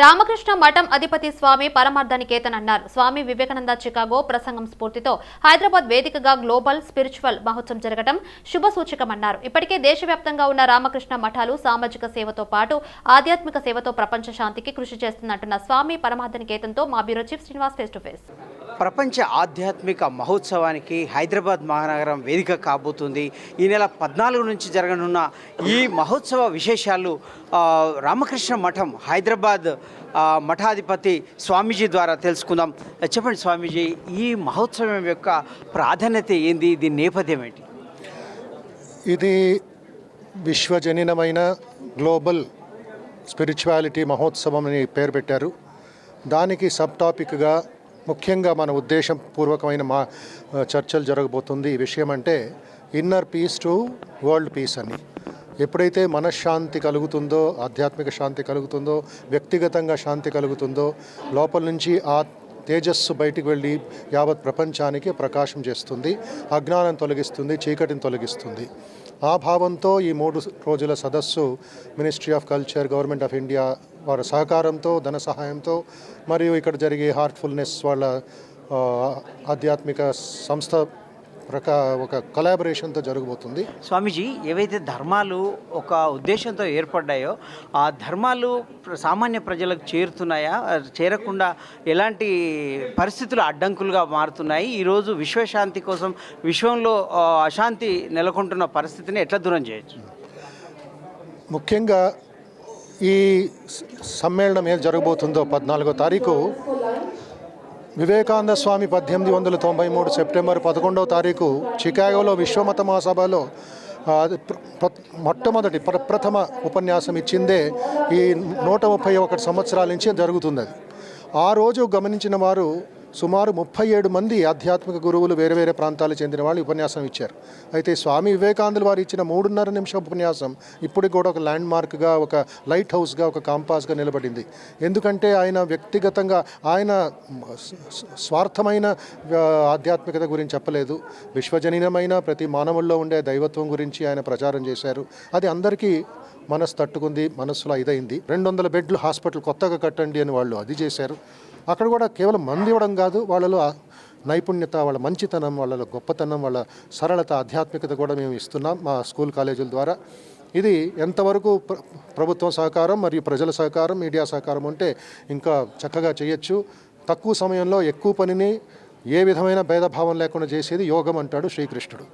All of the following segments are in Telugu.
రామకృష్ణ మఠం అధిపతి స్వామి పరమార్థనికేతన్ అన్నారు స్వామి వివేకానంద చికాగో ప్రసంగం స్ఫూర్తితో హైదరాబాద్ వేదికగా గ్లోబల్ స్పిరిచువల్ మహోత్సవం జరగడం శుభ సూచకమన్నారు ఇప్పటికే దేశవ్యాప్తంగా ఉన్న రామకృష్ణ మఠాలు సామాజిక సేవతో పాటు ఆధ్యాత్మిక సేవతో ప్రపంచ శాంతికి కృషి చేస్తున్నట్టున్న స్వామి పరమార్థనికేతన్తో మా bureau chief Srinivas face to face. ప్రపంచ ఆధ్యాత్మిక మహోత్సవానికి హైదరాబాద్ మహానగరం వేదిక కాబోతుంది. ఈ నెల పద్నాలుగు నుంచి జరగనున్న ఈ మహోత్సవ విశేషాలు రామకృష్ణ మఠం హైదరాబాద్ మఠాధిపతి స్వామీజీ ద్వారా తెలుసుకుందాం. చెప్పండి స్వామీజీ ఈ మహోత్సవం యొక్క ప్రాధాన్యత ఏంది? దీని నేపథ్యం ఏంటి? ఇది విశ్వజనీనమైన గ్లోబల్ స్పిరిచువాలిటీ మహోత్సవం అని పేరు పెట్టారు. దానికి సబ్ టాపిక్గా ముఖ్యంగా మన ఉద్దేశం పూర్వకమైన మా చర్చలు జరగబోతుంది. ఈ విషయం అంటే inner peace to world peace అని. ఎప్పుడైతే మనశ్శాంతి కలుగుతుందో ఆధ్యాత్మిక శాంతి కలుగుతుందో వ్యక్తిగతంగా శాంతి కలుగుతుందో లోపల నుంచి ఆ తేజస్సు బయటికి వెళ్ళి యావత్ ప్రపంచానికి ప్రకాశం చేస్తుంది అజ్ఞానం తొలగిస్తుంది చీకటిని తొలగిస్తుంది. ఆ భావంతో ఈ మూడు రోజుల సదస్సు ministry of culture government of India వారి సహకారంతో ధన సహాయంతో మరియు ఇక్కడ జరిగే హార్ట్ఫుల్నెస్ వాళ్ళ ఆధ్యాత్మిక సంస్థ ప్రకా ఒక కొలాబరేషన్తో జరగబోతుంది. స్వామీజీ ఏవైతే ధర్మాలు ఒక ఉద్దేశంతో ఏర్పడ్డాయో ఆ ధర్మాలు సామాన్య ప్రజలకు చేరుతున్నాయా? చేరకుండా ఎలాంటి పరిస్థితులు అడ్డంకులుగా మారుతున్నాయి? ఈరోజు విశ్వశాంతి కోసం విశ్వంలో అశాంతి నెలకొంటున్న పరిస్థితిని ఎట్లా దూరం చేయొచ్చు? ముఖ్యంగా ఈ సమ్మేళనం ఏది జరగబోతుందో పద్నాలుగో తారీఖు వివేకానంద స్వామి పద్దెనిమిది వందల తొంభై మూడు సెప్టెంబర్ పదకొండవ తారీఖు చికాగోలో విశ్వమత మహాసభలో ప్ర- మొట్టమొదటి ప్రప్రథమ ఉపన్యాసం ఇచ్చిందే ఈ నూట ముప్పై ఒకటి సంవత్సరాల నుంచి జరుగుతుంది అది ఆ రోజు గమనించిన వారు సుమారు ముప్పై ఏడు మంది ఆధ్యాత్మిక గురువులు వేరే వేరే ప్రాంతాలకు చెందిన వాళ్ళు ఉపన్యాసం ఇచ్చారు. అయితే స్వామి వివేకానందులు వారు ఇచ్చిన మూడున్నర నిమిషం ఉపన్యాసం ఇప్పటికి కూడా ఒక ల్యాండ్ మార్క్గా ఒక లైట్ హౌస్గా ఒక కాంపాస్గా నిలబడింది. ఎందుకంటే ఆయన వ్యక్తిగతంగా ఆయన స్వార్థమైన ఆధ్యాత్మికత గురించి చెప్పలేదు. విశ్వజనీనమైన ప్రతి మానవుల్లో ఉండే దైవత్వం గురించి ఆయన ప్రచారం చేశారు. అది అందరికీ మనసు తట్టుకుంది మనసులో ఇదైంది. రెండు వందల బెడ్లు హాస్పిటల్ కొత్తగా కట్టండి అని వాళ్ళు అది చేశారు. అక్కడ కూడా కేవలం మంది ఇవ్వడం కాదు వాళ్ళలో నైపుణ్యత వాళ్ళ మంచితనం వాళ్ళ గొప్పతనం వాళ్ళ సరళత ఆధ్యాత్మికత కూడా మేము ఇస్తున్నాం మా స్కూల్ కాలేజీల ద్వారా. ఇది ఎంతవరకు ప్ర- ప్రభుత్వం సహకారం మరియు ప్రజల సహకారం మీడియా సహకారం ఉంటే ఇంకా చక్కగా చేయొచ్చు. తక్కువ సమయంలో ఎక్కువ పనిని ఏ విధమైన భేదభావం లేకుండా చేసేది యోగం అంటాడు శ్రీకృష్ణుడు.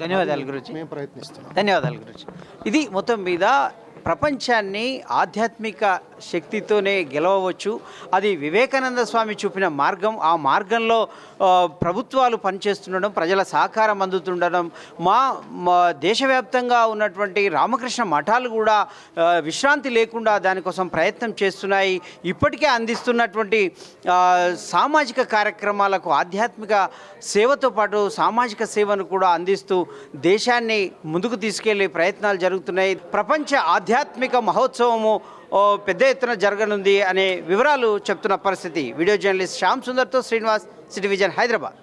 ధన్యవాదాలు గురించి మేము ప్రయత్నిస్తున్నాం. ధన్యవాదాలు గురించి ఇది మొత్తం మీద ప్రపంచాన్ని ఆధ్యాత్మిక శక్తితోనే గెలవవచ్చు. అది వివేకానంద స్వామి చూపిన మార్గం. ఆ మార్గంలో ప్రభుత్వాలు పనిచేస్తుండడం ప్రజల సహకారం అందుతుండడం మా మా దేశవ్యాప్తంగా ఉన్నటువంటి రామకృష్ణ మఠాలు కూడా విశ్రాంతి లేకుండా దానికోసం ప్రయత్నం చేస్తున్నాయి. ఇప్పటికే అందిస్తున్నటువంటి సామాజిక కార్యక్రమాలకు ఆధ్యాత్మిక సేవతో పాటు సామాజిక సేవను కూడా అందిస్తూ దేశాన్ని ముందుకు తీసుకెళ్ళే ప్రయత్నాలు జరుగుతున్నాయి. ప్రపంచ ఆధ్యాత్మిక మహోత్సవము పెద్ద ఎత్తున జరగనుంది అనే వివరాలు చెప్తున్న పరిస్థితి. వీడియో జర్నలిస్ట్ శ్యామ్ సుందర్తో శ్రీనివాస్ సిటీ విజన్ హైదరాబాద్.